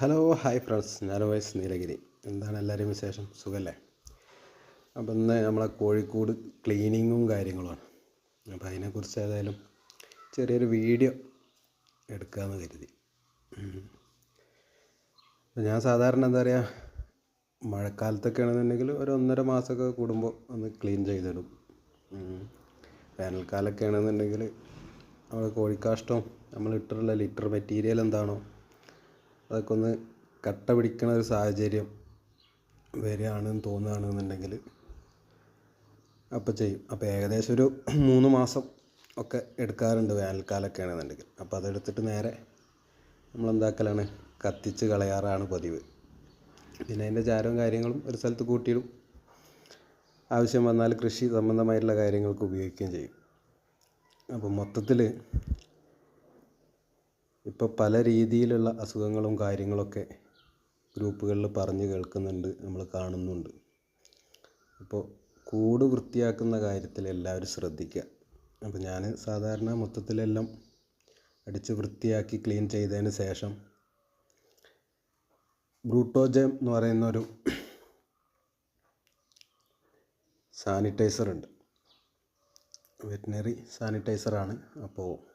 Hello hi friends ഞാൻ വയസ് നീലഗിരി. എന്താണ് എല്ലാവരും വിശേഷം? സുഖമല്ലേ അപ്പം ഇന്ന് നമ്മളെ കോഴിക്കോട് ക്ലീനിങ്ങും കാര്യങ്ങളുമാണ്. അപ്പോൾ അതിനെക്കുറിച്ച് ഏതായാലും ചെറിയൊരു വീഡിയോ എടുക്കാമെന്ന് കരുതി. ഞാൻ സാധാരണ എന്താ പറയുക മഴക്കാലത്തൊക്കെ ആണെന്നുണ്ടെങ്കിൽ ഒരു ഒന്നര മാസമൊക്കെ കൂടുമ്പോൾ ഒന്ന് ക്ലീൻ ചെയ്തിടും. വേനൽക്കാലമൊക്കെ ആണെന്നുണ്ടെങ്കിൽ നമ്മൾ കോഴിക്കാഷ്ടവും നമ്മൾ ഇട്ടിട്ടുള്ള ലിറ്റർ മെറ്റീരിയൽ എന്താണോ അതൊക്കെ ഒന്ന് കട്ട പിടിക്കണ ഒരു സാഹചര്യം വരികയാണെന്ന് തോന്നുകയാണെന്നുണ്ടെങ്കിൽ അപ്പോൾ ചെയ്യും. അപ്പോൾ ഏകദേശം ഒരു മൂന്ന് മാസം ഒക്കെ എടുക്കാറുണ്ട് വേനൽക്കാലമൊക്കെ ആണെന്നുണ്ടെങ്കിൽ അപ്പോൾ അതെടുത്തിട്ട് നേരെ നമ്മളെന്താക്കലാണ്? കത്തിച്ച് കളയാറാണ് പതിവ്. പിന്നെ അതിന്റെ ചാരവും കാര്യങ്ങളും ഒരു സ്ഥലത്ത് കൂട്ടിയിടും. ആവശ്യം വന്നാൽ കൃഷി സംബന്ധമായിട്ടുള്ള കാര്യങ്ങൾക്ക് ഉപയോഗിക്കുകയും ചെയ്യും. അപ്പോൾ മൊത്തത്തിൽ ഇപ്പോൾ പല രീതിയിലുള്ള അസുഖങ്ങളും കാര്യങ്ങളൊക്കെ ഗ്രൂപ്പുകളിൽ പറഞ്ഞു കേൾക്കുന്നുണ്ട് നമ്മൾ കാണുന്നുണ്ട്. അപ്പോൾ കൂട് വൃത്തിയാക്കുന്ന കാര്യത്തിൽ എല്ലാവരും ശ്രദ്ധിക്കുക അപ്പോൾ ഞാൻ സാധാരണ മൊത്തത്തിലെല്ലാം അടിച്ച് വൃത്തിയാക്കി ക്ലീൻ ചെയ്തതിന് ശേഷം ബ്രൂട്ടോജം എന്ന് പറയുന്ന ഒരു സാനിറ്റൈസർ ഉണ്ട് വെറ്റിനറി സാനിറ്റൈസറാണ് അപ്പോൾ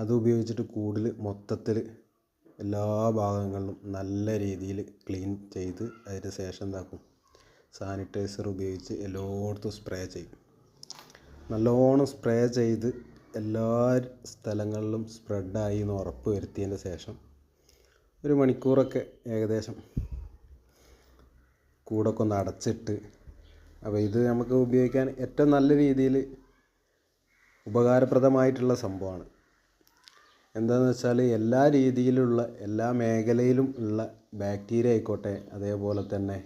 അത് ഉപയോഗിച്ചിട്ട് കൂടുതൽ മൊത്തത്തിൽ എല്ലാ ഭാഗങ്ങളിലും നല്ല രീതിയിൽ ക്ലീൻ ചെയ്ത് അതിന് ശേഷം എന്താക്കും? സാനിറ്റൈസർ ഉപയോഗിച്ച് എല്ലായിടത്തും സ്പ്രേ ചെയ്യും. നല്ലോണം സ്പ്രേ ചെയ്ത് എല്ലാ സ്ഥലങ്ങളിലും സ്പ്രെഡായി എന്ന് ഉറപ്പ് വരുത്തിയതിന് ശേഷം ഒരു മണിക്കൂറൊക്കെ ഏകദേശം കൂടൊക്കെ ഒന്ന് അടച്ചിട്ട് അപ്പോൾ ഇത് നമുക്ക് ഉപയോഗിക്കാൻ ഏറ്റവും നല്ല രീതിയിൽ ഉപകാരപ്രദമായിട്ടുള്ള സംഭവമാണ്. എന്താണെന്ന് വെച്ചാൽ എല്ലാ രീതിയിലുള്ള എല്ലാ മേഖലയിലും ഉള്ള ബാക്ടീരിയ ആയിക്കോട്ടെ അതേപോലെ തന്നെ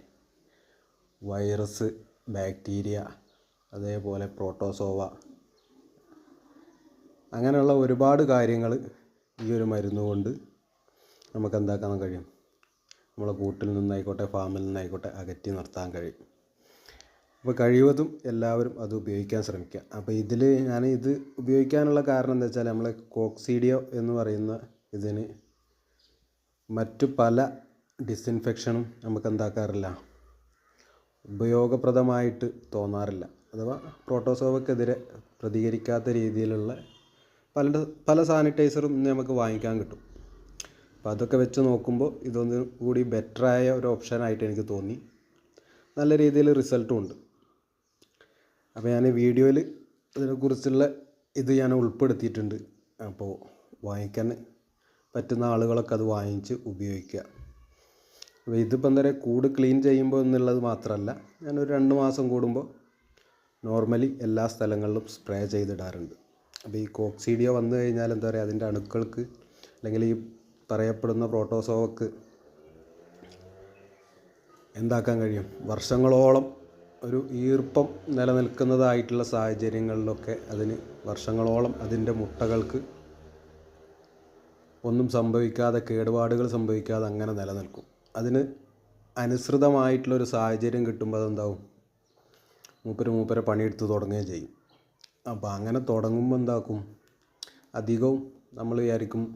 വൈറസ് ബാക്ടീരിയ അതേപോലെ പ്രോട്ടോസോവ അങ്ങനെയുള്ള ഒരുപാട് കാര്യങ്ങൾ ഈ ഒരു മരുന്ന് കൊണ്ട് നമുക്ക് എന്താക്കാൻ കഴിയും? നമ്മളെ കൂട്ടിൽ നിന്നായിക്കോട്ടെ ഫാമിൽ നിന്നായിക്കോട്ടെ അകറ്റി നിർത്താൻ കഴിയും. അപ്പോൾ കഴിവതും എല്ലാവരും അത് ഉപയോഗിക്കാൻ ശ്രമിക്കുക. അപ്പോൾ ഇതിൽ ഞാൻ ഇത് ഉപയോഗിക്കാനുള്ള കാരണം എന്താ വെച്ചാൽ നമ്മൾ കോക്സീഡിയോ എന്ന് പറയുന്ന ഇതിന് മറ്റു പല ഡിസിൻഫെക്ഷനും നമുക്ക് എന്താക്കാറില്ല. ഉപയോഗപ്രദമായിട്ട് തോന്നാറില്ല. അഥവാ പ്രോട്ടോസോവക്കെതിരെ പ്രതികരിക്കാത്ത രീതിയിലുള്ള പല പല സാനിറ്റൈസറും നമുക്ക് വാങ്ങിക്കാൻ കിട്ടും. അപ്പോൾ അതൊക്കെ വെച്ച് നോക്കുമ്പോൾ ഇതൊന്നും കൂടി ബെറ്ററായ ഒരു ഓപ്ഷനായിട്ട് എനിക്ക് തോന്നി. നല്ല രീതിയിൽ റിസൾട്ടും ഉണ്ട്. അപ്പോൾ ഞാൻ വീഡിയോയിൽ ഇതിനെക്കുറിച്ചുള്ള ഇത് ഞാൻ ഉൾപ്പെടുത്തിയിട്ടുണ്ട്. അപ്പോൾ വാങ്ങിക്കാൻ പറ്റുന്ന ആളുകളൊക്കെ അത് വാങ്ങിച്ച് ഉപയോഗിക്കുക. അപ്പോൾ ഇതിപ്പോൾ എന്താ പറയുക കൂട് ക്ലീൻ ചെയ്യുമ്പോൾ എന്നുള്ളത് മാത്രമല്ല ഞാനൊരു രണ്ട് മാസം കൂടുമ്പോൾ നോർമലി എല്ലാ സ്ഥലങ്ങളിലും സ്പ്രേ ചെയ്തിടാറുണ്ട്. അപ്പോൾ ഈ കോക്സീഡിയ വന്നു കഴിഞ്ഞാൽ എന്താ പറയുക അതിന്റെ അണുക്കൾക്ക് അല്ലെങ്കിൽ ഈ പറയപ്പെടുന്ന പ്രോട്ടോസോവക്ക് എന്താക്കാൻ കഴിയും? വർഷങ്ങളോളം ഒരു ഈർപ്പം നിലനിൽക്കുന്നതായിട്ടുള്ള സാഹചര്യങ്ങളിലൊക്കെ അതിന് വർഷങ്ങളോളം അതിന്റെ മുട്ടകൾക്ക് ഒന്നും സംഭവിക്കാതെ കേടുപാടുകൾ സംഭവിക്കാതെ അങ്ങനെ നിലനിൽക്കും. അതിന് അനുസൃതമായിട്ടുള്ളൊരു സാഹചര്യം കിട്ടുമ്പോൾ അതെന്താവും? മൂപ്പര് മൂപ്പരെ പണിയെടുത്ത് തുടങ്ങുകയും ചെയ്യും. അപ്പോൾ അങ്ങനെ തുടങ്ങുമ്പോൾ എന്താക്കും? അധികവും നമ്മൾ വിചാരിക്കും